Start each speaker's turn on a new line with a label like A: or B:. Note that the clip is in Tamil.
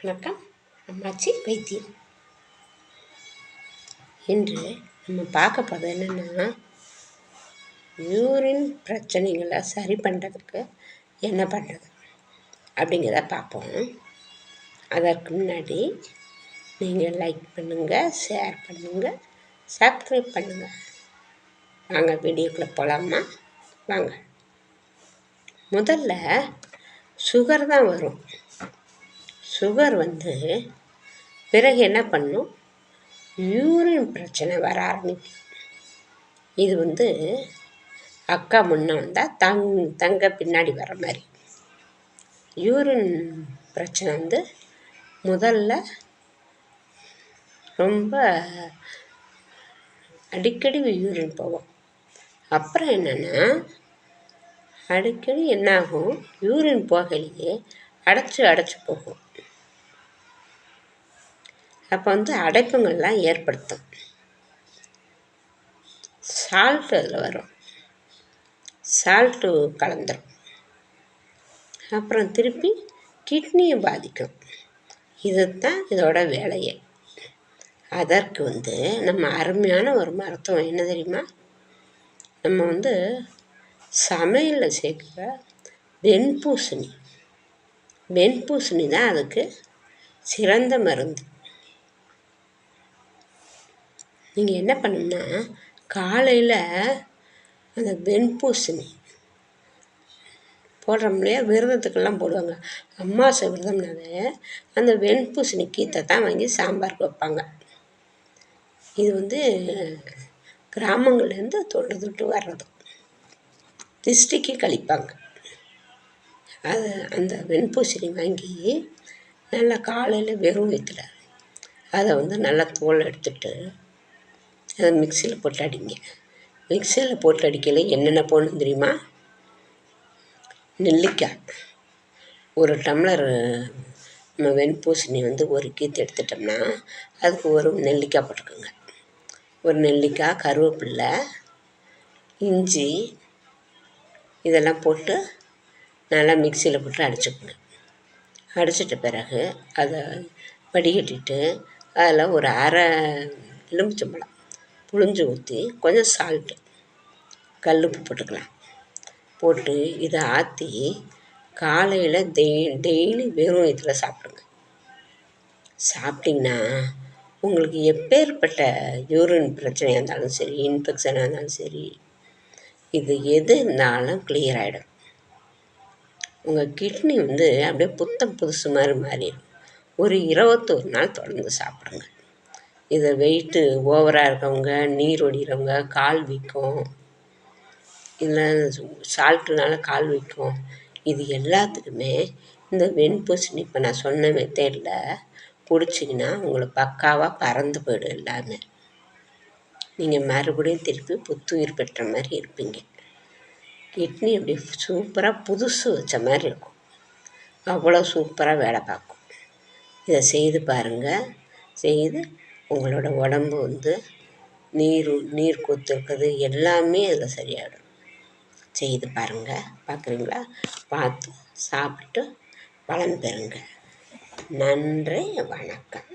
A: வணக்கம். அம்மாச்சி வைத்தியம். இன்று நம்ம பார்க்க போகிறது என்னென்னா யூரின் பிரச்சனைகளை சரி பண்ணுறதுக்கு என்ன பண்ணுறது அப்படிங்கிறத பார்ப்போம். அதற்கு முன்னாடி நீங்கள் லைக் பண்ணுங்கள் ஷேர் பண்ணுங்கள் சப்ஸ்கிரைப் பண்ணுங்கள் வாங்க வீடியோக்குள்ளே போகலாமா வாங்க. முதல்ல சுகர் தான் வரும். சுகர் வந்து பிறகு என்ன பண்ணும்? யூரின் பிரச்சனை வர ஆரம்பிக்கும். இது வந்து அக்கா முன்னே வந்தால் தங் தங்க பின்னாடி வர மாதிரி. யூரின் பிரச்சனை வந்து முதல்ல ரொம்ப அடிக்கடி யூரின் போவோம் அப்புறம் என்னென்னா அடிக்கடி என்னாகும்? யூரின் போகலையே அடைச்சி அடைச்சி போகும். அப்போ வந்து அடைப்புங்கள்லாம் ஏற்படுத்தும். சால்ட் அதில் வரும். சால்ட்டு கலந்துரும். அப்புறம் திருப்பி கிட்னியை பாதிக்கும். இதுதான் இதோட வேலையே. அதற்கு வந்து நம்ம அருமையான ஒரு மருத்துவம் என்ன தெரியுமா? நம்ம வந்து சமையலில் சேர்க்குற வெண்பூசணி. வெண்பூசணி தான் அதுக்கு சிறந்த மருந்து. நீங்கள் என்ன பண்ணணும்னா காலையில் அந்த வெண்பூசணி போடுறோம் இல்லையா? விரதத்துக்கெல்லாம் போடுவாங்க. அம்மாவாசை விரதம்னாவே அந்த வெண்பூசணி கீத்தை தான் வாங்கி சாம்பாருக்கு வைப்பாங்க. இது வந்து கிராமங்கள்லேருந்து தொட்டு தொட்டு வர்றது. திருஷ்டிக்கு கழிப்பாங்க. அது அந்த வெண்பூசணி வாங்கி நல்லா காலையில் வெறும் வயிற்றுல அதை வந்து நல்லா தோல் எடுத்துட்டு அதை மிக்சியில் போட்டு அடிங்க. மிக்சியில் போட்டு அடிக்கல என்னென்ன போடணும் தெரியுமா? நெல்லிக்காய். ஒரு டம்ளர் நம்ம வெண்பூசணி வந்து ஒரு கீத்து எடுத்துட்டோம்னா அதுக்கு ஒரு நெல்லிக்காய் போட்டுக்கோங்க. ஒரு நெல்லிக்காய் கருவேப்பில்லை இஞ்சி இதெல்லாம் போட்டு நல்லா மிக்சியில் போட்டு அடிச்சுக்கோங்க. அடிச்சிட்ட பிறகு அதை வடிகட்டிட்டு அதில் ஒரு அரை எலுமிச்சம்பழம். புழிஞ்சு ஊற்றி கொஞ்சம் சால்ட்டு கல் உப்பு போட்டுக்கலாம். போட்டு இதை ஆற்றி காலையில் டெய் டெய்லி வெறும் இதில் சாப்பிடுங்க. சாப்பிட்டிங்கன்னா உங்களுக்கு எப்பேற்பட்ட யூரின் பிரச்சனையாக இருந்தாலும் சரி இன்ஃபெக்ஷனாக இருந்தாலும் சரி இது எது இருந்தாலும் கிளியர் ஆகிடும் உங்கள் கிட்னி வந்து அப்படியே புத்தம் புதுசு மாதிரி மாறிடும். ஒரு இருபத்தொரு நாள் தொடர்ந்து சாப்பிடுங்க. இதை வெயிட்டு ஓவராக இருக்கவங்க நீர் வடிகிறவங்க கால் வீக்கம். இல்லை சால்ட்டுனால கால் வீக்கம். இது எல்லாத்துக்குமே இந்த வெண்பூசணி இப்போ நான் சொன்ன மெத்தேடில் பிடிச்சிங்கன்னா உங்களுக்கு பக்காவாக பறந்து போயிடும் எல்லாமே. நீங்கள் மறுபடியும் திருப்பி புத்துயிர் பெற்ற மாதிரி இருப்பீங்க. கிட்னி அப்படி சூப்பராக புதுசு வச்ச மாதிரி இருக்கும். அவ்வளோ சூப்பராக வேலை பார்க்கும். இதை செய்து பாருங்கள் செய்து உங்களோட உடம்பு வந்து நீர் நீர் கொத்துருக்குது. எல்லாமே அதில் சரியாயிடும். செய்து பாருங்கள் பார்க்குறீங்களா பார்த்து சாப்பிட்டு பலன் பெறுங்க. நன்றி வணக்கம்.